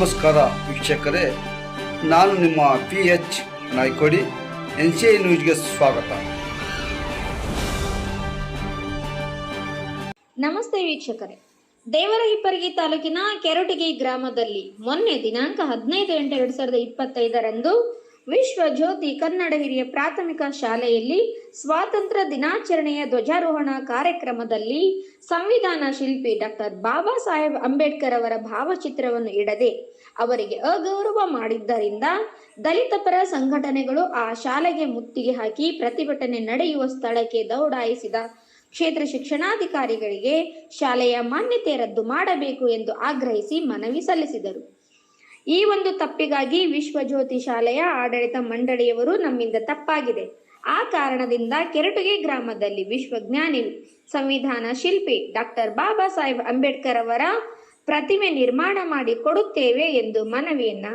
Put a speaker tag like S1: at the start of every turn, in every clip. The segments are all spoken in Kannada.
S1: ನಮಸ್ಕಾರ ವೀಕ್ಷಕರೇ, ನಾನು ನಿಮ್ಮ P H Naikodi, N C I ನ್ಯೂಸ್ಗೆ ಸ್ವಾಗತ.
S2: ನಮಸ್ತೆ ವೀಕ್ಷಕರೇ. ದೇವರ ಹಿಪ್ಪರಗಿ ತಾಲೂಕಿನ ಕೆರಟಗಿ ಗ್ರಾಮದಲ್ಲಿ ಮೊನ್ನೆ ದಿನಾಂಕ ಹದಿನೈದು ಎಂಟು ಎರಡು ಸಾವಿರದ ಇಪ್ಪತ್ತೈದರಂದು ವಿಶ್ವ ಜ್ಯೋತಿ ಕನ್ನಡ ಹಿರಿಯ ಪ್ರಾಥಮಿಕ ಶಾಲೆಯಲ್ಲಿ ಸ್ವಾತಂತ್ರ್ಯ ದಿನಾಚರಣೆಯ ಧ್ವಜಾರೋಹಣ ಕಾರ್ಯಕ್ರಮದಲ್ಲಿ ಸಂವಿಧಾನ ಶಿಲ್ಪಿ ಡಾಕ್ಟರ್ ಬಾಬಾ ಸಾಹೇಬ್ ಅಂಬೇಡ್ಕರ್ ಅವರ ಭಾವಚಿತ್ರವನ್ನು ಇಡದೆ ಅವರಿಗೆ ಅಗೌರವ ಮಾಡಿದ್ದರಿಂದ ದಲಿತ ಪರ ಸಂಘಟನೆಗಳು ಆ ಶಾಲೆಗೆ ಮುತ್ತಿಗೆ ಹಾಕಿ ಪ್ರತಿಭಟನೆ ನಡೆಯುವ ಸ್ಥಳಕ್ಕೆ ದೌಡಾಯಿಸಿದ ಕ್ಷೇತ್ರ ಶಿಕ್ಷಣಾಧಿಕಾರಿಗಳಿಗೆ ಶಾಲೆಯ ಮಾನ್ಯತೆ ರದ್ದು ಮಾಡಬೇಕು ಎಂದು ಆಗ್ರಹಿಸಿ ಮನವಿ ಸಲ್ಲಿಸಿದರು. ಈ ಒಂದು ತಪ್ಪಿಗಾಗಿ ವಿಶ್ವಜ್ಯೋತಿ ಶಾಲೆಯ ಆಡಳಿತ ಮಂಡಳಿಯವರು ನಮ್ಮಿಂದ ತಪ್ಪಾಗಿದೆ. ಆ ಕಾರಣದಿಂದ ಕೆರಟುಗೆ ಗ್ರಾಮದಲ್ಲಿ ವಿಶ್ವಜ್ಞಾನಿ ಸಂವಿಧಾನ ಶಿಲ್ಪಿ ಡಾಕ್ಟರ್ ಬಾಬಾ ಸಾಹೇಬ್ ಅಂಬೇಡ್ಕರ್ ಅವರ ಪ್ರತಿಮೆ ನಿರ್ಮಾಣ ಮಾಡಿ ಕೊಡುತ್ತೇವೆ ಎಂದು ಮನವಿಯನ್ನ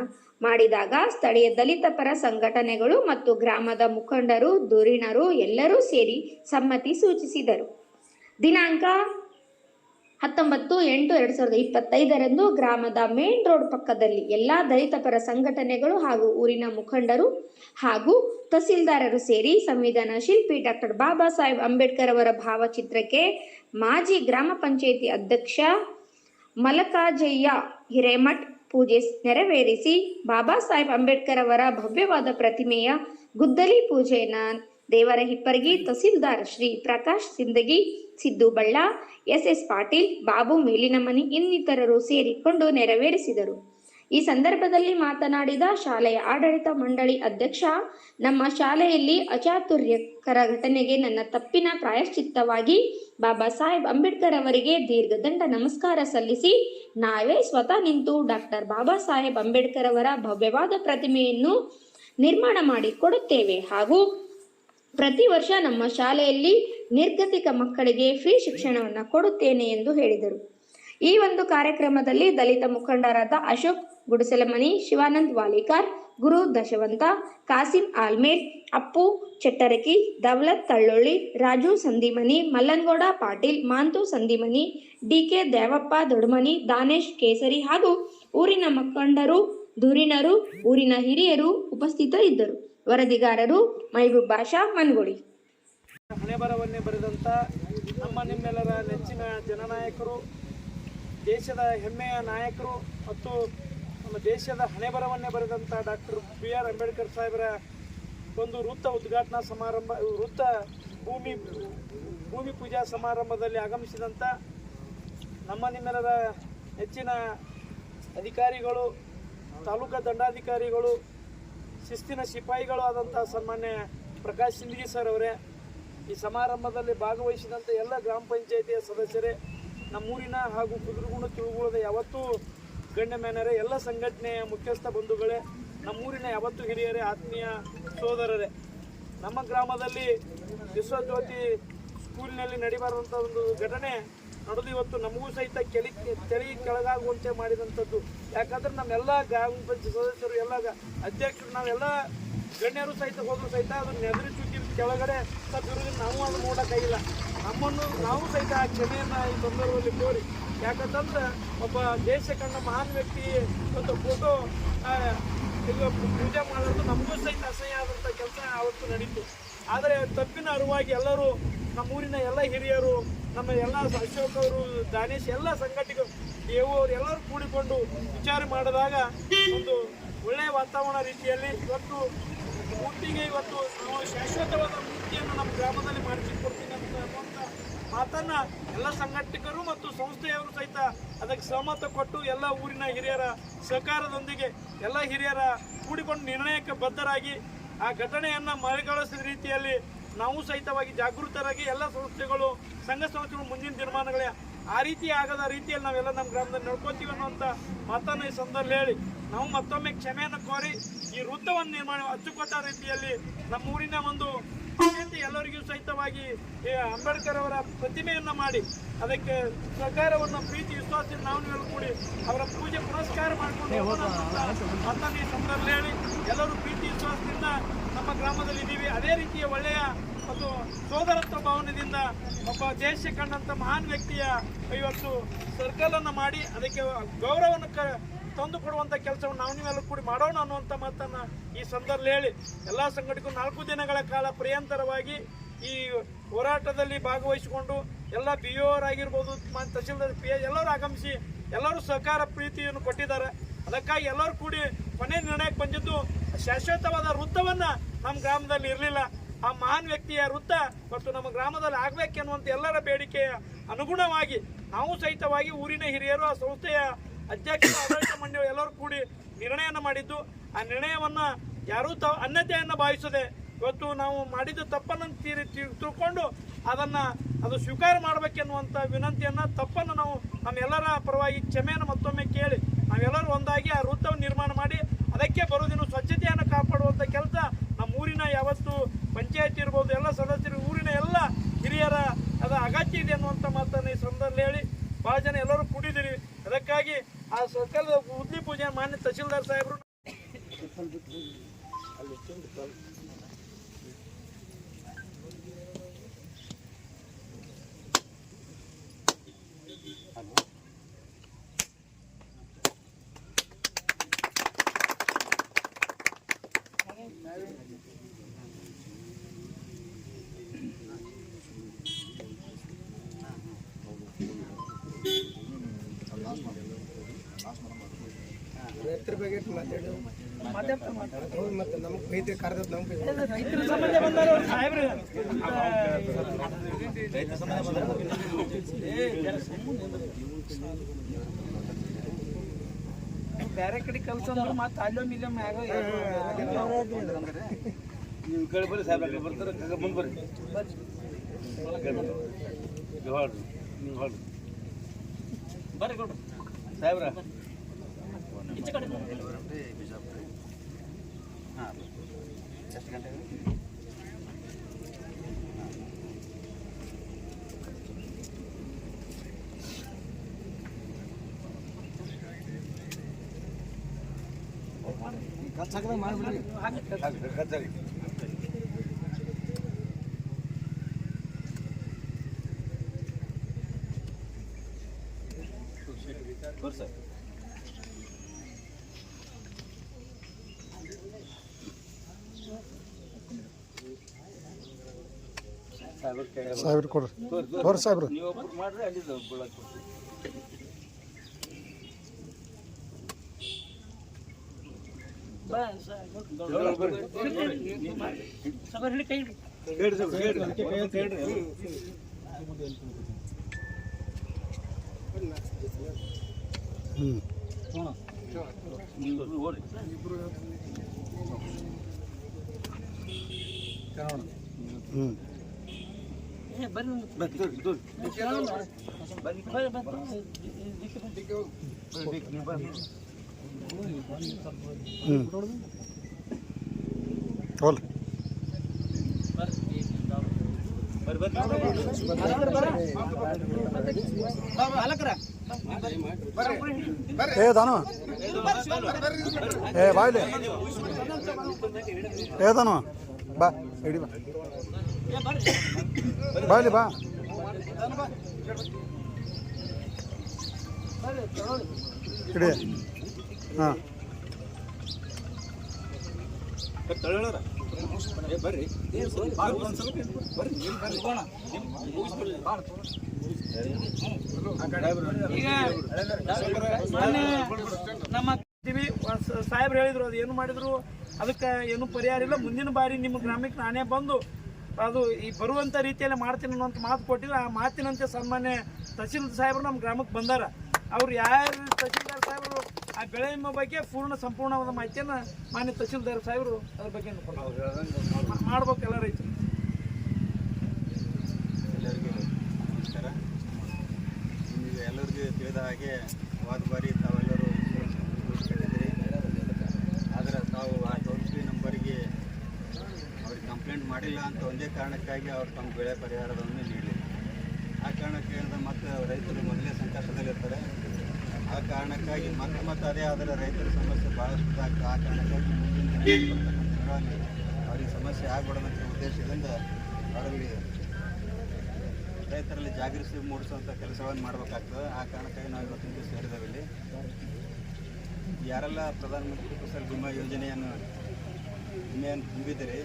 S2: ಮಾಡಿದಾಗ ಸ್ಥಳೀಯ ದಲಿತ ಪರ ಸಂಘಟನೆಗಳು ಮತ್ತು ಗ್ರಾಮದ ಮುಖಂಡರು, ಧುರೀಣರು ಎಲ್ಲರೂ ಸೇರಿ ಸಮ್ಮತಿ ಸೂಚಿಸಿದರು. ದಿನಾಂಕ ಹತ್ತೊಂಬತ್ತು, ಎಂಟು, ಎರಡು ಸಾವಿರದ ಇಪ್ಪತ್ತೈದರಂದು ಗ್ರಾಮದ ಮೇನ್ ರೋಡ್ ಪಕ್ಕದಲ್ಲಿ ಎಲ್ಲಾ ದಲಿತ ಪರ ಸಂಘಟನೆಗಳು ಹಾಗೂ ಊರಿನ ಮುಖಂಡರು ಹಾಗೂ ತಹಸೀಲ್ದಾರರು ಸೇರಿ ಸಂವಿಧಾನ ಶಿಲ್ಪಿ ಡಾಕ್ಟರ್ ಬಾಬಾ ಸಾಹೇಬ್ ಅಂಬೇಡ್ಕರ್ ಅವರ ಭಾವಚಿತ್ರಕ್ಕೆ ಮಾಜಿ ಗ್ರಾಮ ಪಂಚಾಯಿತಿ ಅಧ್ಯಕ್ಷ ಮಲಕಾಜಯ್ಯ ಹಿರೇಮಠ್ ಪೂಜೆ ನೆರವೇರಿಸಿ, ಬಾಬಾ ಸಾಹೇಬ್ ಅಂಬೇಡ್ಕರ್ ಅವರ ಭವ್ಯವಾದ ಪ್ರತಿಮೆಯ ಗುದ್ದಲಿ ಪೂಜೆಯನ್ನ ದೇವರ ಹಿಪ್ಪರಗಿ ತಹಸೀಲ್ದಾರ್ ಶ್ರೀ ಪ್ರಕಾಶ್ ಸಿಂದಗಿ, ಸಿದ್ದು ಬಳ್ಳ ಎಸ್ ಎಸ್ ಪಾಟೀಲ್, ಬಾಬು ಮೇಲಿನಮನಿ ಇನ್ನಿತರರು ಸೇರಿಕೊಂಡು ನೆರವೇರಿಸಿದರು. ಈ ಸಂದರ್ಭದಲ್ಲಿ ಮಾತನಾಡಿದ ಶಾಲೆಯ ಆಡಳಿತ ಮಂಡಳಿ ಅಧ್ಯಕ್ಷ, ನಮ್ಮ ಶಾಲೆಯಲ್ಲಿ ಅಚಾತುರ್ಯಕರ ಘಟನೆಗೆ ನನ್ನ ತಪ್ಪಿನ ಪ್ರಾಯಶ್ಚಿತ್ತವಾಗಿ ಬಾಬಾ ಸಾಹೇಬ್ ಅಂಬೇಡ್ಕರ್ ಅವರಿಗೆ ದೀರ್ಘದಂಡ ನಮಸ್ಕಾರ ಸಲ್ಲಿಸಿ, ನಾವೇ ಸ್ವತಃ ನಿಂತು ಡಾಕ್ಟರ್ ಬಾಬಾ ಸಾಹೇಬ್ ಅಂಬೇಡ್ಕರ್ ಅವರ ಭವ್ಯವಾದ ಪ್ರತಿಮೆಯನ್ನು ನಿರ್ಮಾಣ ಮಾಡಿ ಕೊಡುತ್ತೇವೆ ಹಾಗೂ ಪ್ರತಿ ವರ್ಷ ನಮ್ಮ ಶಾಲೆಯಲ್ಲಿ ನಿರ್ಗತಿಕ ಮಕ್ಕಳಿಗೆ ಫ್ರೀ ಶಿಕ್ಷಣವನ್ನು ಕೊಡುತ್ತೇನೆ ಎಂದು ಹೇಳಿದರು. ಈ ಒಂದು ಕಾರ್ಯಕ್ರಮದಲ್ಲಿ ದಲಿತ ಮುಖಂಡರಾದ ಅಶೋಕ್ ಗುಡಿಸಲಮನಿ ಶಿವಾನಂದ್ ವಾಲಿಕಾರ್, ಗುರು ದಶವಂತ, ಕಾಸಿಂ ಆಲ್ಮೇರ್, ಅಪ್ಪು ಚಟ್ಟರಕಿ ದವಲತ್ ತಳ್ಳೊಳ್ಳಿ, ರಾಜು ಸಂದಿಮನಿ, ಮಲ್ಲನ್ಗೌಡ ಪಾಟೀಲ್, ಮಾಂತು ಸಂದಿಮನಿ, ಡಿಕೆ ದೇವಪ್ಪ ದೊಡ್ಮನಿ, ದಾನೇಶ್ ಕೇಸರಿ ಹಾಗೂ ಊರಿನ ಮುಖಂಡರು ಧುರೀಣರು, ಊರಿನ ಹಿರಿಯರು ಉಪಸ್ಥಿತರಿದ್ದರು. ವರದಿಗಾರರು ಮೈಬೂಬ್ ಭಾಷಾ ಮನ್ಗುಳಿ.
S3: ಹಣೆಬರವನ್ನೇ ಬರೆದಂಥ ನಮ್ಮ ನಿಮ್ಮೆಲ್ಲರ ನೆಚ್ಚಿನ ಜನನಾಯಕರು, ದೇಶದ ಹೆಮ್ಮೆಯ ನಾಯಕರು ಮತ್ತು ನಮ್ಮ ದೇಶದ ಹಣೆಬರವನ್ನೇ ಬರೆದಂಥ ಡಾಕ್ಟರ್ ಬಿ ಆರ್ ಅಂಬೇಡ್ಕರ್ ಸಾಹೇಬರ ಒಂದು ವೃತ್ತ ಉದ್ಘಾಟನಾ ಸಮಾರಂಭ, ವೃತ್ತ ಭೂಮಿ ಭೂಮಿ ಪೂಜಾ ಸಮಾರಂಭದಲ್ಲಿ ಆಗಮಿಸಿದಂಥ ನಮ್ಮ ನಿಮ್ಮೆಲ್ಲರ ನೆಚ್ಚಿನ ಅಧಿಕಾರಿಗಳು, ತಾಲೂಕಾ ದಂಡಾಧಿಕಾರಿಗಳು ಶಿಸ್ತಿನ ಸಿಪಾಯಿಗಳು ಆದಂತಹ ಸನ್ಮಾನ್ಯ ಪ್ರಕಾಶ್ ಸಿಂದಗಿ ಸರ್ ಅವರೇ, ಈ ಸಮಾರಂಭದಲ್ಲಿ ಭಾಗವಹಿಸಿದಂಥ ಎಲ್ಲ ಗ್ರಾಮ ಪಂಚಾಯಿತಿಯ ಸದಸ್ಯರೇ, ನಮ್ಮೂರಿನ ಹಾಗೂ ಕುದುರುಗುಣ ತಿಳುಗುಳದ ಯಾವತ್ತೂ ಮ್ಯಾನರೇ ಎಲ್ಲ ಸಂಘಟನೆಯ ಮುಖ್ಯಸ್ಥ ಬಂಧುಗಳೇ, ನಮ್ಮೂರಿನ ಯಾವತ್ತೂ ಹಿರಿಯರೇ, ಆತ್ಮೀಯ ಸೋದರರೇ. ನಮ್ಮ ಗ್ರಾಮದಲ್ಲಿ ವಿಶ್ವಜ್ಯೋತಿ ಸ್ಕೂಲಿನಲ್ಲಿ ನಡಿಬಾರದಂಥ ಒಂದು ಘಟನೆ ನಡೆದು ಇವತ್ತು ನಮಗೂ ಸಹಿತ ಕೆಳಿ ತೆಳಿ ಕೆಳಗಾಗುವಂತೆ ಮಾಡಿದಂಥದ್ದು. ಯಾಕಂದ್ರೆ ನಮ್ಮೆಲ್ಲ ಗ್ರಾಮ ಪಂಚಾಯತ್ ಸದಸ್ಯರು ಎಲ್ಲ ಅಧ್ಯಕ್ಷರು ನಾವೆಲ್ಲ ಗಣ್ಯರು ಸಹಿತ, ಹೋದ್ರು ಸಹಿತ ಅದನ್ನ ನೆದರಿ ಚುಕ್ಕಿ ಕೆಳಗಡೆ ತಪ್ಪಿರೋದ್ರಿಂದ ನಾವು ಅದು ನೋಡೋಕ್ಕಾಗಿಲ್ಲ. ನಮ್ಮನ್ನು ನಾವು ಸಹಿತ ಆ ಕ್ಷಮೆಯನ್ನು ಈ ಸಂದರ್ಭದಲ್ಲಿ ಕೋರಿ. ಯಾಕಂತಂದ್ರೆ ಒಬ್ಬ ದೇಶ ಕಂಡ ಮಹಾನ್ ವ್ಯಕ್ತಿ ಒಂದು ಫೋಟೋ ಈಗ ಪೂಜೆ ಮಾಡೋದು ನಮಗೂ ಸಹಿತ ಅಸಹ್ಯ ಆದಂಥ ಕೆಲಸ ಅವತ್ತು ನಡೀತು. ಆದರೆ ತಪ್ಪಿನ ಅರಿವಾಗಿ ಎಲ್ಲರೂ ನಮ್ಮೂರಿನ ಎಲ್ಲ ಹಿರಿಯರು, ನಮ್ಮ ಎಲ್ಲ ಅಶೋಕ್ ಅವರು, ದಾನೇಶ್, ಎಲ್ಲ ಸಂಘಟಿಗರು, ದೇವು ಅವರು ಎಲ್ಲರೂ ಕೂಡಿಕೊಂಡು ವಿಚಾರ ಮಾಡಿದಾಗ ಒಂದು ಒಳ್ಳೆಯ ವಾತಾವರಣ ರೀತಿಯಲ್ಲಿ ಇವತ್ತು ಮೂರ್ತಿಗೆ ಇವತ್ತು ನಾವು ಶಾಶ್ವತವಾದ ಮೂರ್ತಿಯನ್ನು ನಮ್ಮ ಗ್ರಾಮದಲ್ಲಿ ಮಾಡಿಸಿಕೊಡ್ತೀನಿ ಅಂತ ಅನ್ನುವಂಥ ಮಾತನ್ನು ಎಲ್ಲ ಸಂಘಟಕರು ಮತ್ತು ಸಂಸ್ಥೆಯವರು ಸಹಿತ ಅದಕ್ಕೆ ಸಹಮತ ಕೊಟ್ಟು ಎಲ್ಲ ಊರಿನ ಹಿರಿಯರ ಸಹಕಾರದೊಂದಿಗೆ ಎಲ್ಲ ಹಿರಿಯರ ಕೂಡಿಕೊಂಡು ನಿರ್ಣಯಕ್ಕೆ ಬದ್ಧರಾಗಿ ಆ ಘಟನೆಯನ್ನು ಮರೆಗೊಳಿಸಿದ ರೀತಿಯಲ್ಲಿ ನಾವು ಸಹಿತವಾಗಿ ಜಾಗೃತರಾಗಿ ಎಲ್ಲ ಸಂಸ್ಥೆಗಳು, ಸಂಘ ಸಂಸ್ಥೆಗಳು ಮುಂದಿನ ತೀರ್ಮಾನಗಳೇ ಆ ರೀತಿ ಆಗದ ರೀತಿಯಲ್ಲಿ ನಾವೆಲ್ಲ ನಮ್ಮ ಗ್ರಾಮದಲ್ಲಿ ನಡ್ಕೋತೀವಿ ಅನ್ನೋವಂಥ ಮಾತನ್ನು ಈ ಸಂದರ್ಭದಲ್ಲಿ ಹೇಳಿ ನಾವು ಮತ್ತೊಮ್ಮೆ ಕ್ಷಮೆಯನ್ನು ಕೋರಿ ಈ ವೃತ್ತವನ್ನು ನಿರ್ಮಾಣ ಅಚ್ಚುಕಟ್ಟ ರೀತಿಯಲ್ಲಿ ನಮ್ಮ ಊರಿನ ಒಂದು ಎಲ್ಲರಿಗೂ ಸಹಿತವಾಗಿ ಅಂಬೇಡ್ಕರ್ ಅವರ ಪ್ರತಿಮೆಯನ್ನು ಮಾಡಿ ಅದಕ್ಕೆ ಸರ್ಕಾರವನ್ನು ಪ್ರೀತಿ ವಿಶ್ವಾಸದಿಂದ ನಾವು ಹೇಳ್ಕೊಡಿ ಕೂಡಿ ಅವರ ಪೂಜೆ ಪುರಸ್ಕಾರ ಮಾಡಿಕೊಂಡು ಅಂತ ಈ ಸಂದರ್ಭದಲ್ಲಿ ಹೇಳಿ ಎಲ್ಲರೂ ಪ್ರೀತಿ ವಿಶ್ವಾಸದಿಂದ ನಮ್ಮ ಗ್ರಾಮದಲ್ಲಿ ಇದ್ದೀವಿ. ಅದೇ ರೀತಿಯ ಒಳ್ಳೆಯ ಒಂದು ಸೋದರತ್ವ ಭಾವನೆಯಿಂದ ಒಬ್ಬ ದೇಶ ಕಂಡಂಥ ಮಹಾನ್ ವ್ಯಕ್ತಿಯ ಇವತ್ತು ಸರ್ಕಲ್ ಅನ್ನು ಮಾಡಿ ಅದಕ್ಕೆ ಗೌರವವನ್ನು ಕ ತಂದು ಕೊಡುವಂತ ಕೆಲಸವನ್ನು ನಾವು ನೀವೆಲ್ಲ ಕೂಡಿ ಮಾಡೋಣ ಅನ್ನುವಂಥ ಮಾತನ್ನ ಈ ಸಂದರ್ಭದಲ್ಲಿ ಹೇಳಿ ಎಲ್ಲಾ ಸಂಘಟಕರು ನಾಲ್ಕು ದಿನಗಳ ಕಾಲ ಪ್ರಿಯಂತರವಾಗಿ ಈ ಹೋರಾಟದಲ್ಲಿ ಭಾಗವಹಿಸಿಕೊಂಡು ಎಲ್ಲ ಬಿ ಆಗಿರ್ಬೋದು ತಹಸೀಲ್ದಾರ್, ಪಿ ಎಲ್ಲರೂ ಆಗಮಿಸಿ ಎಲ್ಲರೂ ಸಹಕಾರ ಪ್ರೀತಿಯನ್ನು ಕೊಟ್ಟಿದ್ದಾರೆ. ಅದಕ್ಕಾಗಿ ಎಲ್ಲರೂ ಕೂಡಿ ಕೊನೆ ನಿರ್ಣಯಕ್ಕೆ ಬಂದಿದ್ದು ಶಾಶ್ವತವಾದ ವೃತ್ತವನ್ನು ನಮ್ಮ ಗ್ರಾಮದಲ್ಲಿ ಇರಲಿಲ್ಲ. ಆ ಮಹಾನ್ ವ್ಯಕ್ತಿಯ ವೃತ್ತ ಮತ್ತು ನಮ್ಮ ಗ್ರಾಮದಲ್ಲಿ ಆಗ್ಬೇಕೆನ್ನುವಂತ ಎಲ್ಲರ ಬೇಡಿಕೆಯ ಅನುಗುಣವಾಗಿ ನಾವು ಸಹಿತವಾಗಿ ಊರಿನ ಹಿರಿಯರು, ಆ ಸಂಸ್ಥೆಯ ಅಧ್ಯಕ್ಷ ಆಡಳಿತ ಮಂಡಳಿ ಎಲ್ಲರೂ ಕೂಡಿ ನಿರ್ಣಯವನ್ನು ಮಾಡಿದ್ದು, ಆ ನಿರ್ಣಯವನ್ನು ಯಾರೂ ತ ಅನ್ಯತೆಯನ್ನು ಭಾವಿಸದೆ ಇವತ್ತು ನಾವು ಮಾಡಿದ ತಪ್ಪನ್ನು ತೀರಿ ತಿಳ್ಕೊಂಡು ಅದನ್ನು ಅದು ಸ್ವೀಕಾರ ಮಾಡಬೇಕೆನ್ನುವಂಥ ವಿನಂತಿಯನ್ನು ತಪ್ಪನ್ನು ನಾವು ನಮ್ಮೆಲ್ಲರ ಪರವಾಗಿ ಕ್ಷಮೆಯನ್ನು ಮತ್ತೊಮ್ಮೆ ಕೇಳಿ ನಾವೆಲ್ಲರೂ ಒಂದಾಗಿ ಆ ವೃತ್ತವನ್ನು ನಿರ್ಮಾಣ ಮಾಡಿ ಅದಕ್ಕೆ ಬರೋದಿನ ಸ್ವಚ್ಛತೆಯನ್ನು ಕಾಪಾಡುವಂಥ ಕೆಲಸ ನಮ್ಮ ಊರಿನ ಯಾವತ್ತು ಪಂಚಾಯತ್ ಇರ್ಬೋದು, ಎಲ್ಲ ಸದಸ್ಯರು ಊರಿನ ಎಲ್ಲ ಹಿರಿಯರ ಅದು ಅಗತ್ಯ ಇದೆ ಅನ್ನುವಂಥ ಮಾತನ್ನು ಈ ಸಂದರ್ಭದಲ್ಲಿ ಹೇಳಿ ಭಾಳ ಜನ ಎಲ್ಲರೂ ಕೂಡಿದಿರಿ ಅದಕ್ಕಾಗಿ ಆ ಸರ್ಕಲ್ ಉದ್ಲಿ ಪೂಜೆ ಮಾನ್ಯ ತಹಸೀಲ್ದಾರ್ ಸಾಹೇಬರು. ರೈತರ ಸಂಬಂಧ ಬಂದವರು ಸಾಹೇಬ್ರು. ಬೇರೆ ಕಡೆ ಕಲ್ಸಂದ್ರೆ ಮತ್ತೆ ಅಲ್ಲೊಮ್ಮೆ ಇಲ್ಲೊಮ್ಮೆ ಆಗೋ
S4: ನೀವು ಈ ಕಡೆ ಬರ್ರಿ ಸಾಹೇಬ್ರ ಕಡೆ ಬರ್ತಾರೆ ಕಗ ಮುಂದೆ ಬರ್ರಿ. ನೀವು ಹೊಳ್ರಿ ನೀವು ಹೊಳ್ರಿ. ಬರ್ರಿ ಕೊಡ್ರಿ. ಸಾಹೇಬ್ರ ಹಾಂ ಎಷ್ಟು ಗಂಟೆಗೆ ಹಾಕಿ ಕಚ್ಚಾಗಿ ಸಾಹೇಬ್ರ
S5: ಕೊಡ್ರಿ
S4: ತೋರಿ
S5: ಸಾಹೇಬ್ರು
S4: ಹೇಳ್ರಿ. ಹೇಳ್ರಿ.
S5: ಹ್ಞೂ ಏ ದಾನು ಏ ಬಾಯ್ಲಿ. ಏ ದಾನು ಬಾ ಇಡಿ ಬಾ. ಬಾಯ್ಲಿ ಬಾ. ಇಡಿ. ಹಾಂ.
S4: ಬರ್ರಿ
S3: ನಮ್ಮ ಸಾಹೇಬ್ರು ಹೇಳಿದ್ರು, ಅದು ಏನು ಮಾಡಿದ್ರು, ಅದಕ್ಕೆ ಏನು ಪರಿಹಾರ ಇಲ್ಲ. ಮುಂದಿನ ಬಾರಿ ನಿಮ್ಮ ಗ್ರಾಮಕ್ಕೆ ನಾನೇ ಬಂದು ಅದು ಈ ಬರುವಂತ ರೀತಿಯಲ್ಲಿ ಮಾಡ್ತೀನಿ ಅನ್ನೋಂಥ ಮಾತು ಕೊಟ್ಟಿಲ್ಲ. ಆ ಮಾತಿನಂತೆ ಸನ್ಮಾನ್ಯ ತಹಸೀಲ್ದಾರ್ ಸಾಹೇಬರು ನಮ್ಮ ಗ್ರಾಮಕ್ಕೆ ಬಂದಾರ. ಅವ್ರು ಯಾರು ತಹಸೀಲ್ದಾರ್ ಸಾಹೇಬರು ಆ ಬೆಳೆ ವಿಮೆ ಬಗ್ಗೆ ಪೂರ್ಣ ಸಂಪೂರ್ಣವಾದ ಮಾಹಿತಿಯನ್ನು ಮಾನ್ಯ ತಹಸೀಲ್ದಾರ್ ಸಾಹೇಬರು ಅದ್ರ ಬಗ್ಗೆ ಮಾ- ಮಾಡ್ಬೇಕು ಎಲ್ಲ ರೈತರು.
S6: ಎಲ್ಲರಿಗೂ ನಮಸ್ಕಾರ. ನಿಮಗೆ ಎಲ್ಲರಿಗೂ ತಿಳಿದ ಹಾಗೆ ಹೋದ ಬಾರಿ ತಾವೆಲ್ಲರೂ ಕಟ್ಟಿದ್ದೀರಿ ಆದರೆ ತಾವು ಆ ಟೋಲ್ ಫ್ರೀ ನಂಬರಿಗೆ ಅವ್ರಿಗೆ ಕಂಪ್ಲೇಂಟ್ ಮಾಡಿಲ್ಲ ಅಂತ ಒಂದೇ ಕಾರಣಕ್ಕಾಗಿ ಅವ್ರು ತಮ್ಮ ಬೆಳೆ ಪರಿಹಾರವನ್ನು ನೀಡಲಿಲ್ಲ ಆ ಕಾರಣಕ್ಕೆ ಮತ್ತೆ ರೈತರು ಮೊದಲೇ ಸಂಕಷ್ಟದಲ್ಲಿರ್ತಾರೆ. ಆ ಕಾರಣಕ್ಕಾಗಿ ಮತ್ತೆ ಮತ್ತೆ ಅದೇ ಆದರೆ ರೈತರ ಸಮಸ್ಯೆ ಬಹಳಷ್ಟು ಆಗ್ತದೆ ಆ ಕಾರಣಕ್ಕಾಗಿ ಮುಂದಿನ ದಿನಗಳಲ್ಲಿ ಅವರಿಗೆ ಸಮಸ್ಯೆ ಆಗಬಾರ್ದಂಥ ಉದ್ದೇಶದಿಂದ ಅವರಲ್ಲಿ ರೈತರಲ್ಲಿ ಜಾಗೃತಿ ಮೂಡಿಸುವಂಥ ಕೆಲಸವನ್ನು ಮಾಡಬೇಕಾಗ್ತದೆ. ಆ ಕಾರಣಕ್ಕಾಗಿ ನಾವು ಇವತ್ತಿನ ದಿವಸ ಸೇರಿದ್ದೇವೆ ಇಲ್ಲಿ. ಯಾರೆಲ್ಲ ಪ್ರಧಾನಮಂತ್ರಿ ಫಸಲ್ ಬಿಮಾ ಯೋಜನೆಯನ್ನು ವಿಮೆಯನ್ನು ತುಂಬಿದಿರಿ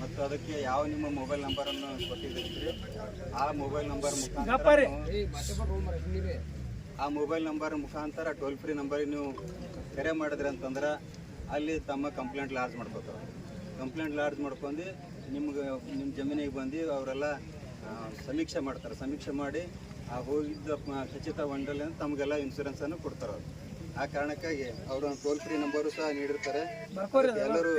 S6: ಮತ್ತು ಅದಕ್ಕೆ ಯಾವ ನಿಮ್ಮ ಮೊಬೈಲ್ ನಂಬರನ್ನು ಕೊಟ್ಟಿದ್ದೀರಿ? ಆ ಮೊಬೈಲ್ ನಂಬರ್ ಮುಖಾಂತರ ಆ ಮೊಬೈಲ್ ನಂಬರ್ ಮುಖಾಂತರ ಟೋಲ್ ಫ್ರೀ ನಂಬರ್ ನೀವು ಕರೆ ಮಾಡಿದ್ರಿ ಅಂತಂದ್ರೆ ಅಲ್ಲಿ ತಮ್ಮ ಕಂಪ್ಲೇಂಟ್ ಲಾರ್ಜ್ ಮಾಡ್ಕೋತಾರೆ ಕಂಪ್ಲೇಂಟ್ ಲಾಡ್ಜ್ ಮಾಡ್ಕೊಂಡು ನಿಮ್ಗೆ ನಿಮ್ಮ ಜಮೀನಿಗೆ ಬಂದು ಅವರೆಲ್ಲ ಸಮೀಕ್ಷೆ ಮಾಡ್ತಾರೆ. ಸಮೀಕ್ಷೆ ಮಾಡಿ ಆ ಹೋಗಿದ್ದ ಖಚಿತ ಅಂತ ತಮಗೆಲ್ಲ ಇನ್ಶೂರೆನ್ಸನ್ನು ಕೊಡ್ತಾರೆ ಅವ್ರು ಆ ಕಾರಣಕ್ಕಾಗಿ ಅವರು ಟೋಲ್ ಫ್ರೀ ನಂಬರು ಸಹ ನೀಡಿರ್ತಾರೆ. ಎಲ್ಲರೂ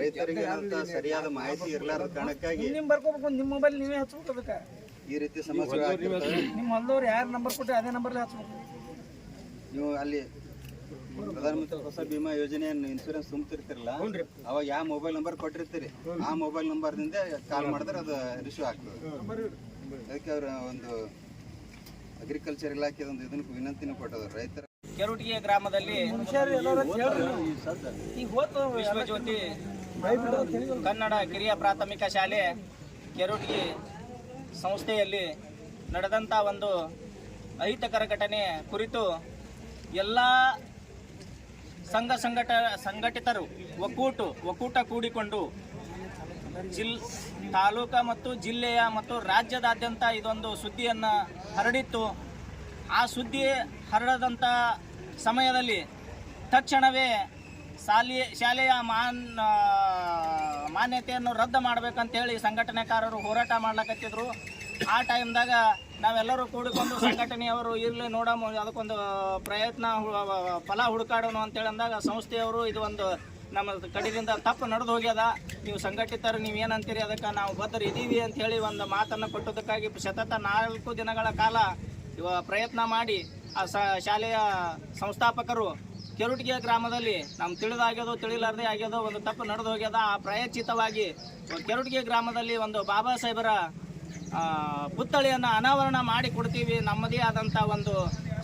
S6: ರೈತರಿಗೆ ಅಂತ ಸರಿಯಾದ ಮಾಹಿತಿ ಇರಲಾರದ ಕಾರಣಕ್ಕಾಗಿ
S3: ನಿಮ್ ಬರ್ಕೋಬೇಕು ನಿಮ್ಮ ಮೊಬೈಲ್ ನೀವೇ ಹಚ್ಬೇಕು ಅದಕ್ಕೆ.
S6: ಈ ರೀತಿ ಸಮಸ್ಯೆ
S3: ನಿಮ್ಮ ಹೊಲದವ್ರು ಯಾರು ನಂಬರ್ ಕೊಟ್ಟರೆ ಅದೇ ನಂಬರ್ಲಿ ಹಚ್ಬೇಕು.
S6: ನೀವು ಅಲ್ಲಿ ಪ್ರಧಾನಮಂತ್ರಿ ಹೊಸ ಬಿಮಾ ಯೋಜನೆಯನ್ನು ಇನ್ಶೂರೆನ್ಸ್ ತುಂಬ್ತಿರ್ತಿರಲ್ಲ ಅವಾಗ ಯಾವ ಮೊಬೈಲ್ ನಂಬರ್ ಕೊಟ್ಟಿರ್ತೀರಿ ಆ ಮೊಬೈಲ್ ನಂಬರ್ದಿಂದ ಕಾಲ್ ಮಾಡಿದ್ರೆ ಅದು ರಿಶ್ಯೂ ಆಗ್ತದೆ. ಅದಕ್ಕೆ ಅವ್ರ ಒಂದು ಅಗ್ರಿಕಲ್ಚರ್ ಇಲಾಖೆ ಒಂದು ಇದನ್ನ ವಿನಂತಿನ ಕೊಟ್ಟದ್ರು ರೈತರ.
S7: ಕೆರುಟಿಗೆ ಗ್ರಾಮದಲ್ಲಿ
S3: ಈಗ ಹೋತು
S7: ವಿಶ್ವಜ್ಯೋತಿ ಕನ್ನಡ ಕಿರಿಯ ಪ್ರಾಥಮಿಕ ಶಾಲೆ ಕೆರುಟಿಗೆ ಸಂಸ್ಥೆಯಲ್ಲಿ ನಡೆದಂಥ ಒಂದು ಅಹಿತಕರ ಘಟನೆ ಕುರಿತು ಎಲ್ಲ ಸಂಘ ಸಂಘಟ ಸಂಘಟಿತರು, ಒಕ್ಕೂಟು, ಒಕ್ಕೂಟ ಕೂಡಿಕೊಂಡು ಜಿಲ್ ತಾಲೂಕಾ ಮತ್ತು ಜಿಲ್ಲೆಯ ಮತ್ತು ರಾಜ್ಯದಾದ್ಯಂತ ಇದೊಂದು ಸುದ್ದಿಯನ್ನು ಹರಡಿತ್ತು. ಆ ಸುದ್ದಿ ಹರಡದಂಥ ಸಮಯದಲ್ಲಿ ತಕ್ಷಣವೇ ಶಾಲೆಯ ಶಾಲೆಯ ಮಾನ್ ಮಾನ್ಯತೆಯನ್ನು ರದ್ದು ಮಾಡಬೇಕಂತೇಳಿ ಸಂಘಟನೆಕಾರರು ಹೋರಾಟ ಮಾಡ್ಲಕತ್ತಿದ್ರು. ಆ ಟೈಮ್ದಾಗ ನಾವೆಲ್ಲರೂ ಕೂಡಿಕೊಂಡು ಸಂಘಟನೆಯವರು ಇರಲಿ ನೋಡಮ್ಮ, ಅದಕ್ಕೊಂದು ಪ್ರಯತ್ನ ಫಲ ಹುಡುಕಾಡೋಣ ಅಂತೇಳಿ ಅಂದಾಗ ಸಂಸ್ಥೆಯವರು ಇದು ಒಂದು ನಮ್ಮ ಕಡೆಯಿಂದ ತಪ್ಪು ನಡೆದು ಹೋಗ್ಯದ. ನೀವು ಸಂಘಟಿತರು, ನೀವು ಏನಂತೀರಿ? ಅದಕ್ಕೆ ನಾವು ಬದ್ಧರು ಇದ್ದೀವಿ ಹೇಳಿ ಒಂದು ಮಾತನ್ನು ಕೊಟ್ಟದಕ್ಕಾಗಿ ಸತತ ನಾಲ್ಕು ದಿನಗಳ ಕಾಲ ಇವ ಪ್ರಯತ್ನ ಮಾಡಿ ಆ ಶಾಲೆಯ ಸಂಸ್ಥಾಪಕರು ಕೆರುಟಿಗೆ ಗ್ರಾಮದಲ್ಲಿ ನಮ್ಮ ತಿಳಿದಾಗ್ಯದೋ ತಿಳಿಲಾರದೆ ಆಗ್ಯದೋ ಒಂದು ತಪ್ಪು ನಡೆದು ಹೋಗ್ಯದ. ಆ ಪ್ರಾಯಚಿತವಾಗಿ ಕೆರುಟಿಗೆ ಗ್ರಾಮದಲ್ಲಿ ಒಂದು ಬಾಬಾ ಸಾಹೇಬರ ಪುತ್ಥಳಿಯನ್ನು ಅನಾವರಣ ಮಾಡಿ ಕೊಡ್ತೀವಿ, ನಮ್ಮದೇ ಆದಂಥ ಒಂದು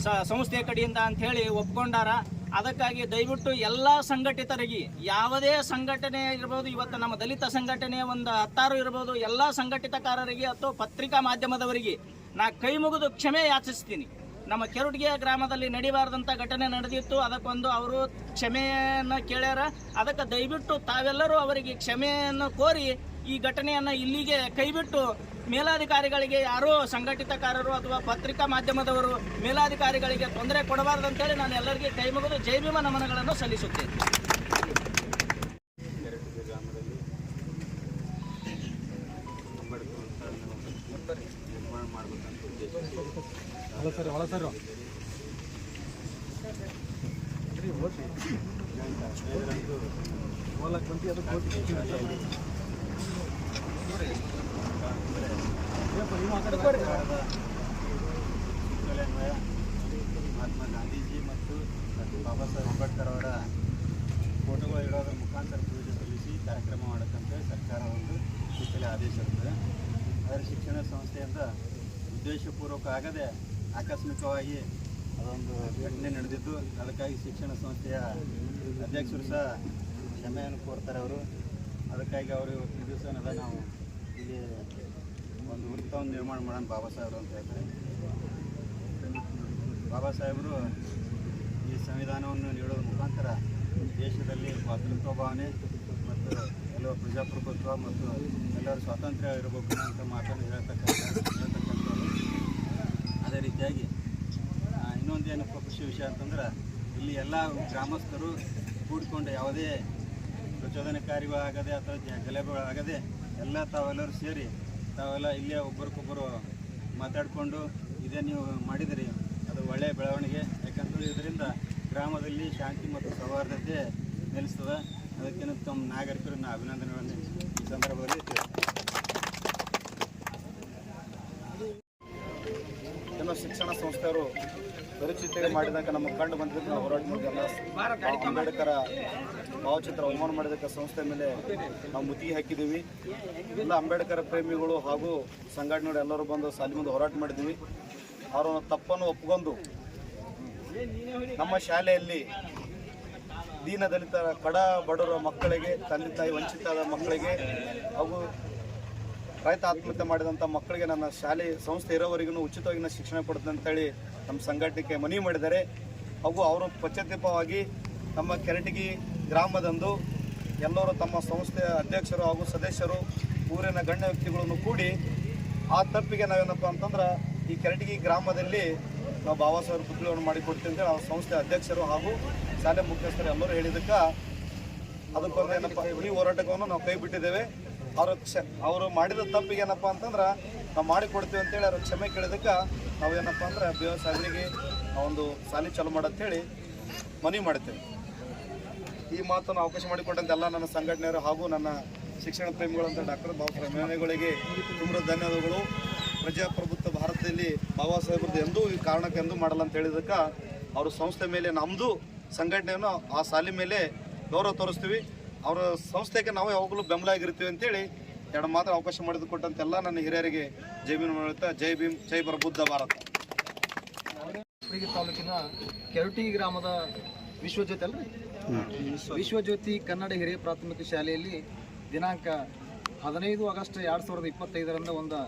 S7: ಸ, ಸಂಸ್ಥೆ ಕಡೆಯಿಂದ ಅಂಥೇಳಿ ಒಪ್ಕೊಂಡಾರ. ಅದಕ್ಕಾಗಿ ದಯವಿಟ್ಟು ಎಲ್ಲ ಸಂಘಟಿತರಿಗೆ, ಯಾವುದೇ ಸಂಘಟನೆ ಇರ್ಬೋದು, ಇವತ್ತು ನಮ್ಮ ದಲಿತ ಸಂಘಟನೆ ಒಂದು ಹತ್ತಾರು ಇರ್ಬೋದು, ಎಲ್ಲ ಸಂಘಟಿತಕಾರರಿಗೆ ಅಥವಾ ಪತ್ರಿಕಾ ಮಾಧ್ಯಮದವರಿಗೆ ನಾ ಕೈ ಮುಗಿದು ಕ್ಷಮೆ ಯಾಚಿಸ್ತೀನಿ. ನಮ್ಮ ಕೆರುಟಿಗೆ ಗ್ರಾಮದಲ್ಲಿ ನಡಿಬಾರ್ದಂಥ ಘಟನೆ ನಡೆದಿತ್ತು, ಅದಕ್ಕೊಂದು ಅವರು ಕ್ಷಮೆಯನ್ನು ಕೇಳ್ಯಾರ. ಅದಕ್ಕೆ ದಯವಿಟ್ಟು ತಾವೆಲ್ಲರೂ ಅವರಿಗೆ ಕ್ಷಮೆಯನ್ನು ಕೋರಿ ಈ ಘಟನೆಯನ್ನು ಇಲ್ಲಿಗೆ ಕೈಬಿಟ್ಟು ಮೇಲಾಧಿಕಾರಿಗಳಿಗೆ ಯಾರೋ ಸಂಘಟಿತಕಾರರು ಅಥವಾ ಪತ್ರಿಕಾ ಮಾಧ್ಯಮದವರು ಮೇಲಾಧಿಕಾರಿಗಳಿಗೆ ತೊಂದರೆ ಕೊಡಬಾರ್ದು ಅಂತೇಳಿ ನಾನು ಎಲ್ಲರಿಗೆ ಕೈ ಮುಗಿದು ಜೈ ನಮನಗಳನ್ನು ಸಲ್ಲಿಸುತ್ತೇನೆ.
S6: ನಿರ್ಮಾಣ ಮಾಡಬೇಕಂತ ಉದ್ದೇಶ ಹದಿನೈದರಂದು ಸೂಚನೆಯನ್ವಯ ಮಹಾತ್ಮ ಗಾಂಧೀಜಿ ಮತ್ತು ಡಾಕ್ಟರ್ ಬಾಬಾ ಸಾಹೇಬ್ ಅಂಬೇಡ್ಕರ್ ಅವರ ಫೋಟೋಗಳು ಇಡೋದ್ರ ಮುಖಾಂತರ ಪೂಜೆ ಸಲ್ಲಿಸಿ ಕಾರ್ಯಕ್ರಮ ಮಾಡೋಕ್ಕಂತ ಸರ್ಕಾರ ಒಂದು ಸೂಚನೆ ಆದೇಶ ಇರ್ತದೆ. ಆದರೆ ಶಿಕ್ಷಣ ಸಂಸ್ಥೆಯಿಂದ ಉದ್ದೇಶಪೂರ್ವಕ ಆಗದೆ ಆಕಸ್ಮಿಕವಾಗಿ ಅದೊಂದು ಘಟನೆ ನಡೆದಿದ್ದು, ಅದಕ್ಕಾಗಿ ಶಿಕ್ಷಣ ಸಂಸ್ಥೆಯ ಅಧ್ಯಕ್ಷರು ಸಹ ಕ್ಷಮೆಯನ್ನು ಕೋರ್ತಾರೆ ಅವರು. ಅದಕ್ಕಾಗಿ ಅವರು ಇವತ್ತು ದಿವಸ ನಾವು ಇಲ್ಲಿ ಒಂದು ವೃತ್ತವನ್ನು ನಿರ್ಮಾಣ ಮಾಡೋಣ ಬಾಬಾ ಸಾಹೇಬರು ಅಂತ ಹೇಳ್ತಾರೆ. ಬಾಬಾ ಸಾಹೇಬರು ಈ ಸಂವಿಧಾನವನ್ನು ನೀಡೋದ್ರ ಮುಖಾಂತರ ದೇಶದಲ್ಲಿ ಭಾವನೆ ಮತ್ತು ಎಲ್ಲೋ ಪ್ರಜಾಪ್ರಭುತ್ವ ಮತ್ತು ಎಲ್ಲರೂ ಸ್ವಾತಂತ್ರ್ಯ ಇರಬೇಕು ಅಂತ ಮಾತನ್ನು ಹೇಳ್ತಕ್ಕಂಥ ಹೇಳ್ತಕ್ಕಂಥವ್ರು. ಅದೇ ರೀತಿಯಾಗಿ ಇನ್ನೊಂದು ಏನಪ್ಪ ಖುಷಿ ವಿಷಯ ಅಂತಂದ್ರೆ, ಇಲ್ಲಿ ಎಲ್ಲ ಗ್ರಾಮಸ್ಥರು ಕೂಡಿಕೊಂಡು ಯಾವುದೇ ಪ್ರಚೋದನಕಾರಿಗಳಾಗದೆ ಅಥವಾ ಗಲಭೆಗಳು ಆಗದೆ ಎಲ್ಲ ತಾವೆಲ್ಲರೂ ಸೇರಿ ತಾವೆಲ್ಲ ಇಲ್ಲೇ ಒಬ್ಬರಿಗೊಬ್ಬರು ಮಾತಾಡಿಕೊಂಡು ಇದೇ ನೀವು ಮಾಡಿದಿರಿ, ಅದು ಒಳ್ಳೆಯ ಬೆಳವಣಿಗೆ. ಯಾಕಂತೇಳಿ ಇದರಿಂದ ಗ್ರಾಮದಲ್ಲಿ ಶಾಂತಿ ಮತ್ತು ಸೌಹಾರ್ದತೆ ನೆಲೆಸ್ತದೆ. ಅದಕ್ಕೆ ತಮ್ಮ ನಾಗರಿಕರನ್ನ ಅಭಿನಂದನೆಗಳನ್ನು ಈ ಸಂದರ್ಭದಲ್ಲಿ
S8: ನಮ್ಮ ಶಿಕ್ಷಣ ಸಂಸ್ಥೆಯವರು ಪರಿಚಿತ ಮಾಡಿದಾಗ ನಮ್ಮ ಕಂಡು ಬಂದಿದ್ದಕ್ಕೆ ನಾವು ಹೋರಾಟ ಮಾಡಿದ್ದೆಲ್ಲ ಅಂಬೇಡ್ಕರ ಭಾವಚಿತ್ರ ಅವಮಾನ ಮಾಡಿದಕ್ಕೆ ಸಂಸ್ಥೆ ಮೇಲೆ ನಾವು ಮುತ್ತಿಗೆ ಹಾಕಿದ್ದೀವಿ. ಎಲ್ಲ ಅಂಬೇಡ್ಕರ್ ಪ್ರೇಮಿಗಳು ಹಾಗೂ ಸಂಘಟನೆಗಳು ಎಲ್ಲರೂ ಬಂದು ಸಾಲಿ ಮುಂದೆ ಹೋರಾಟ ಮಾಡಿದ್ದೀವಿ. ಅವರ ತಪ್ಪನ್ನು ಒಪ್ಕೊಂಡು ನಮ್ಮ ಶಾಲೆಯಲ್ಲಿ ದೀನ ದಲಿತರ ಕಡ ಬಡವರ ಮಕ್ಕಳಿಗೆ, ತಂದೆ ತಾಯಿ ವಂಚಿತಾದ ಮಕ್ಕಳಿಗೆ ಹಾಗೂ ರೈತ ಆತ್ಮಹತ್ಯೆ ಮಾಡಿದಂಥ ಮಕ್ಕಳಿಗೆ ನನ್ನ ಶಾಲೆ ಸಂಸ್ಥೆ ಇರೋವರೆಗೂ ಉಚಿತವಾಗಿ ಶಿಕ್ಷಣ ಕೊಡುತ್ತೆ ಅಂತೇಳಿ ನಮ್ಮ ಸಂಘಟನೆಗೆ ಮನವಿ ಮಾಡಿದ್ದಾರೆ. ಹಾಗೂ ಅವರು ಪಶ್ಚಾತ್ತಾಪವಾಗಿ ನಮ್ಮ ಕೆರಟಗಿ ಗ್ರಾಮದಂದು ಎಲ್ಲರೂ ತಮ್ಮ ಸಂಸ್ಥೆಯ ಅಧ್ಯಕ್ಷರು ಹಾಗೂ ಸದಸ್ಯರು, ಊರಿನ ಗಣ್ಯ ವ್ಯಕ್ತಿಗಳನ್ನು ಕೂಡಿ ಆ ತಪ್ಪಿಗೆ ನಾವೇನಪ್ಪ ಅಂತಂದ್ರೆ ಈ ಕೆರಟಗಿ ಗ್ರಾಮದಲ್ಲಿ ನಾವು ಬಾಬಾ ಸಾಹೇಬ್ ಪುತ್ಳಿಯನ್ನು ಮಾಡಿಕೊಡ್ತೀವಿ ಅಂತೇಳಿ ಆ ಸಂಸ್ಥೆ ಅಧ್ಯಕ್ಷರು ಹಾಗೂ ಶಾಲೆ ಮುಖ್ಯಸ್ಥರು ಎಲ್ಲರೂ ಹೇಳಿದ್ದಕ್ಕೆ ಅದಕ್ಕೊಂದು ಏನಪ್ಪ, ಈ ಹೋರಾಟವನ್ನು ನಾವು ಕೈ ಬಿಟ್ಟಿದ್ದೇವೆ. ಅವರು ಕ್ಷ, ಅವರು ಮಾಡಿದ ತಪ್ಪಿಗೆ ಏನಪ್ಪ ಅಂತಂದ್ರೆ ನಾವು ಮಾಡಿಕೊಡ್ತೀವಿ ಅಂತೇಳಿ ಅವ್ರ ಕ್ಷಮೆ ಕೇಳಿದಕ್ಕೆ ನಾವು ಏನಪ್ಪ ಅಂದ್ರೆ ಬಿ ಎಸ್ ಸಾಹೇಬರಿಗೆ ಒಂದು ಸಾಲಿ ಚಾಲು ಮಾಡಂತೇಳಿ ಮನವಿ ಮಾಡ್ತೇವೆ. ಈ ಮಾತನ್ನು ಅವಕಾಶ ಮಾಡಿಕೊಟ್ಟಂತೆ ಎಲ್ಲ ನನ್ನ ಸಂಘಟನೆಯರು ಹಾಗೂ ನನ್ನ ಶಿಕ್ಷಣ ಪ್ರೇಮಿಗಳಂತ ಡಾಕ್ಟರ್ ಬಾಬಾ ಸಾಹೇಬ್ ತುಂಬ ಧನ್ಯವಾದಗಳು. ಪ್ರಜಾಪ್ರಭುತ್ವ ಭಾರತದಲ್ಲಿ ಬಾಬಾ ಸಾಹೇಬ್ರದ್ದು ಎಂದೂ ಈ ಕಾರಣಕ್ಕೆ ಎಂದೂ ಮಾಡಲ್ಲ ಅಂತ ಹೇಳಿದಕ್ಕೆ ಅವರು ಸಂಸ್ಥೆ ಮೇಲೆ ನಮ್ಮದು ಸಂಘಟನೆಯನ್ನು ಆ ಸಾಲಿ ಮೇಲೆ ಗೌರವ ತೋರಿಸ್ತೀವಿ. ಅವರ ಸಂಸ್ಥೆಗೆ ನಾವು ಯಾವಾಗಲೂ ಬೆಂಬಲ ಆಗಿರ್ತೀವಿ ಅಂತೇಳಿ ಎರಡು ಮಾತ್ರ ಅವಕಾಶ ಮಾಡಿದುಕೊಟ್ಟಂತೆಲ್ಲ ನನ್ನ ಹಿರಿಯರಿಗೆ ಜೈ ಭೀಮ್ ಹೇಳ್ತಾ ಜೈ ಭೀಮ್ ಜೈ ಬುದ್ಧ ಭಾರತ.
S9: ತಾಲೂಕಿನ ಕೆರಟಿ ಗ್ರಾಮದ ವಿಶ್ವಜ್ಯೋತಿ ಅಲ್ರಿ? ವಿಶ್ವಜ್ಯೋತಿ ಕನ್ನಡ ಹಿರಿಯ ಪ್ರಾಥಮಿಕ ಶಾಲೆಯಲ್ಲಿ ದಿನಾಂಕ ಹದಿನೈದು ಆಗಸ್ಟ್ ಎರಡು ಸಾವಿರದ ಇಪ್ಪತ್ತೈದರಿಂದ ಒಂದು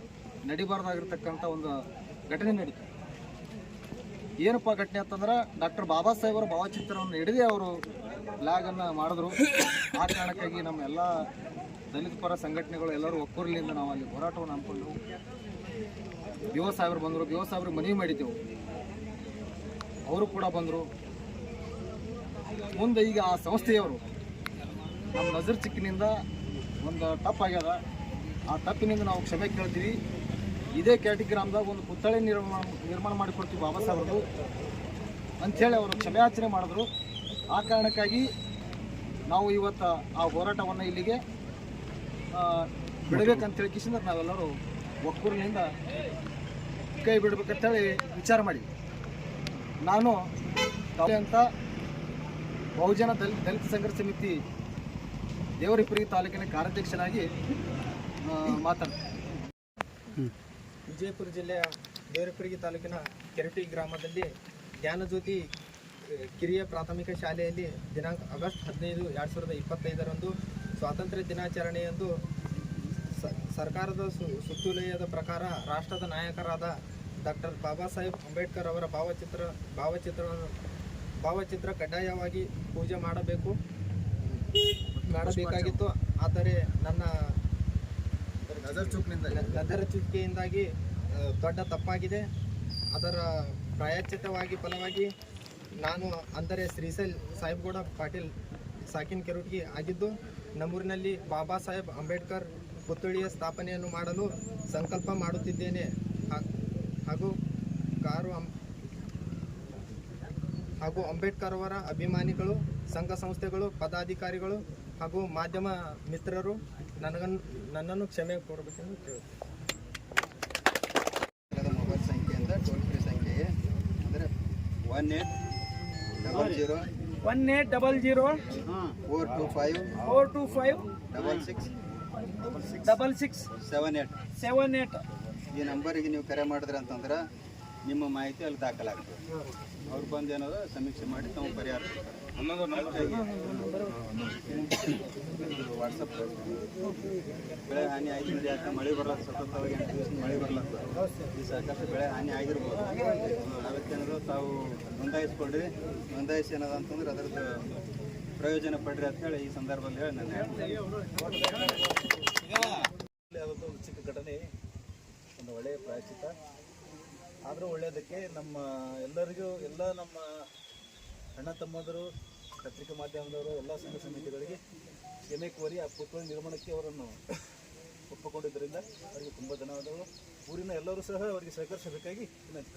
S9: ನಡಿಬಾರ್ದಾಗಿರ್ತಕ್ಕಂಥ ಒಂದು ಘಟನೆ ನಡೀತು. ಏನಪ್ಪ ಘಟನೆ ಅಂತಂದ್ರೆ ಡಾಕ್ಟರ್ ಬಾಬಾ ಸಾಹೇಬರ ಭಾವಚಿತ್ರವನ್ನು ಹಿಡಿದು ಅವರು ಫ್ಲಾಗನ್ನು ಮಾಡಿದ್ರು. ಆ ಕಾರಣಕ್ಕಾಗಿ ನಮ್ಮ ಎಲ್ಲ ದಲಿತ ಪರ ಸಂಘಟನೆಗಳು ಎಲ್ಲರೂ ಒಕ್ಕೂರ್ಲಿಂದ ನಾವು ಅಲ್ಲಿ ಹೋರಾಟವನ್ನು ಹಮ್ಮಿಕೊಂಡು ಬಿಒ ಸಾಹೇಬರು ಬಂದರು. ಬಿಒ ಸಾಹೇಬ್ರಿಗೆ ಮನವಿ ಮಾಡಿದ್ದೆವು. ಅವರು ಕೂಡ ಬಂದರು. ಮುಂದೆ ಈಗ ಆ ಸಂಸ್ಥೆಯವರು ನಮ್ಮ ನಜರ್ ಚಿಕ್ಕಿನಿಂದ ಒಂದು ತಪ್ಪಾಗ್ಯದ. ಆ ತಪ್ಪಿನಿಂದ ನಾವು ಕ್ಷಮೆ ಕೇಳ್ತೀವಿ. ಇದೇ ಕ್ಯಾಟಿ ಗ್ರಾಮದಾಗ ಒಂದು ಪುತ್ಥಳಿ ನಿರ್ಮಾಣ ನಿರ್ಮಾಣ ಮಾಡಿಕೊಡ್ತೀವಿ ಬಾಬಾ ಸಾಹೇಬ್ರದ್ದು ಅಂಥೇಳಿ ಅವರು ಕ್ಷಮೆಯಾಚನೆ ಮಾಡಿದ್ರು. ಆ ಕಾರಣಕ್ಕಾಗಿ ನಾವು ಇವತ್ತು ಆ ಹೋರಾಟವನ್ನು ಇಲ್ಲಿಗೆ ಬಿಡಬೇಕಂತೇಳಿ ಕಿಶಿಂದ ನಾವೆಲ್ಲರೂ ಒಕ್ಕೂರಿನಿಂದ ಕೈ ಬಿಡಬೇಕಂತೇಳಿ ವಿಚಾರ ಮಾಡಿದ್ವಿ. ನಾನು ಅಂತ ಬಹುಜನ ದಲಿತ ದಲಿತ ಸಂಘರ್ಷ ಸಮಿತಿ ದೇವರಿಪುರಿ ತಾಲೂಕಿನ ಕಾರ್ಯಾಧ್ಯಕ್ಷನಾಗಿ ಮಾತಾಡ್ತೀನಿ.
S10: ವಿಜಯಪುರ ಜಿಲ್ಲೆಯ ದೇವರಪುರಗಿ ತಾಲೂಕಿನ ಕೆರಟಿ ಗ್ರಾಮದಲ್ಲಿ ಜ್ಞಾನಜ್ಯೋತಿ ಕಿರಿಯ ಪ್ರಾಥಮಿಕ ಶಾಲೆಯಲ್ಲಿ ದಿನಾಂಕ ಆಗಸ್ಟ್ ಹದಿನೈದು ಎರಡು ಸಾವಿರದ ಇಪ್ಪತ್ತೈದರಂದು ಸ್ವಾತಂತ್ರ್ಯ ದಿನಾಚರಣೆಯಂದು ಸ- ಸರ್ಕಾರದ ಸು ಸುತ್ತೋಲೆಯದ ಪ್ರಕಾರ ರಾಷ್ಟ್ರದ ನಾಯಕರಾದ ಡಾಕ್ಟರ್ ಬಾಬಾ ಸಾಹೇಬ್ ಅಂಬೇಡ್ಕರ್ ಅವರ ಭಾವಚಿತ್ರ ಭಾವಚಿತ್ರ ಭಾವಚಿತ್ರ ಕಡ್ಡಾಯವಾಗಿ ಪೂಜೆ ಮಾಡಬೇಕು ಮಾಡಬೇಕಾಗಿತ್ತು. ಆದರೆ ನನ್ನ ನಗರ ಚುಕ್ಕೆಯಿಂದಾಗಿ ದೊಡ್ಡ ತಪ್ಪಾಗಿದೆ. ಅದರ ಪ್ರಾಯಚಿತವಾಗಿ ಫಲವಾಗಿ ನಾನು ಅಂದರೆ ಶ್ರೀಶೈಲ್ ಸಾಹೇಬ್ಗೌಡ ಪಾಟೀಲ್ ಸಾಕಿನ್ ಕೆರುಟ್ಗಿ ಆಗಿದ್ದು, ನಮ್ಮೂರಿನಲ್ಲಿ ಬಾಬಾ ಸಾಹೇಬ್ ಅಂಬೇಡ್ಕರ್ ಪುತ್ಥಳಿಯ ಸ್ಥಾಪನೆಯನ್ನು ಮಾಡಲು ಸಂಕಲ್ಪ ಮಾಡುತ್ತಿದ್ದೇನೆ. ಹಾಗೂ ಕಾರು ಹಾಗೂ ಅಂಬೇಡ್ಕರ್ ಅವರ ಅಭಿಮಾನಿಗಳು, ಸಂಘ ಸಂಸ್ಥೆಗಳು, ಪದಾಧಿಕಾರಿಗಳು ಹಾಗೂ ಮಾಧ್ಯಮ ಮಿತ್ರರು ನನಗನ್ನು ನನ್ನನ್ನು ಕ್ಷಮೆ ಕೊಡಬೇಕೆಂದು ಕೇಳ್ತೀನಿ.
S6: ಮೊಬೈಲ್ ಸಂಖ್ಯೆಯಿಂದ ಟೋಲ್ ಫ್ರೀ ಸಂಖ್ಯೆ ಅಂದರೆ one eight double zero
S3: one eight double zero
S6: four two five
S3: four two five
S6: double six
S3: double six
S6: seven eight.
S3: Seven eight.
S6: ಈ ನಂಬರಿಗೆ ನೀವು ಕರೆ ಮಾಡಿದ್ರೆ ಅಂತಂದ್ರೆ ನಿಮ್ಮ ಮಾಹಿತಿ ಅಲ್ಲಿ ದಾಖಲಾಗ್ತದೆ. ಅವ್ರು ಬಂದು ಏನದ ಸಮೀಕ್ಷೆ ಮಾಡಿ ತಮ್ಮ ಪರಿಹಾರ ವಾಟ್ಸಪ್ ಬೆಳೆ ಹಾನಿ ನೋಡಿ ಯಾಕೆ ಮಳೆ ಬರ್ಲಾಕ ಸತತವಾಗಿ ಎಂಟು ದಿವಸ ಮಳೆ ಬರ್ಲಾಕ ಈ ಸಾಕಷ್ಟು ಬೆಳೆ ಹಾನಿ ಆಗಿರ್ಬೋದು. ಅದಕ್ಕೇನದು ತಾವು ನೋಂದಾಯಿಸ್ಕೊಳ್ರಿ. ನೋಂದಾಯಿಸಿ ಏನದ ಅಂತಂದ್ರೆ ಅದರದ್ದು ಪ್ರಯೋಜನ ಪಡ್ರಿ ಅಂತ ಹೇಳಿ ಈ ಸಂದರ್ಭದಲ್ಲಿ ಹೇಳಿ ನಾನು.
S8: ಯಾವುದೋ ಒಂದು ಚಿಕ್ಕ ಘಟನೆ ಒಂದು ಒಳ್ಳೆಯ ಪ್ರಾಯಶ್ಚಿತ ಆದರೂ ಒಳ್ಳೆಯದಕ್ಕೆ ನಮ್ಮ ಎಲ್ಲರಿಗೂ ಎಲ್ಲ ನಮ್ಮ ಅಣ್ಣ ತಮ್ಮಂದಿರು, ಪತ್ರಿಕಾ ಮಾಧ್ಯಮದವರು, ಎಲ್ಲ ಸಂಘ ಸಮಿತಿಗಳಿಗೆ ಕ್ಷಮೆ ಕೋರಿ ಆ ಪುತ್ರ ನಿರ್ಮಾಣಕ್ಕೆ ಅವರನ್ನು ಒಪ್ಪಿಕೊಂಡಿದ್ದರಿಂದ ಅವರಿಗೆ ತುಂಬ ಧನ್ಯವಾದಗಳು. ಊರಿನ ಎಲ್ಲರೂ ಸಹ ಅವರಿಗೆ ಸಹಕರಿಸಬೇಕಾಗಿ ವಿನಂತಿ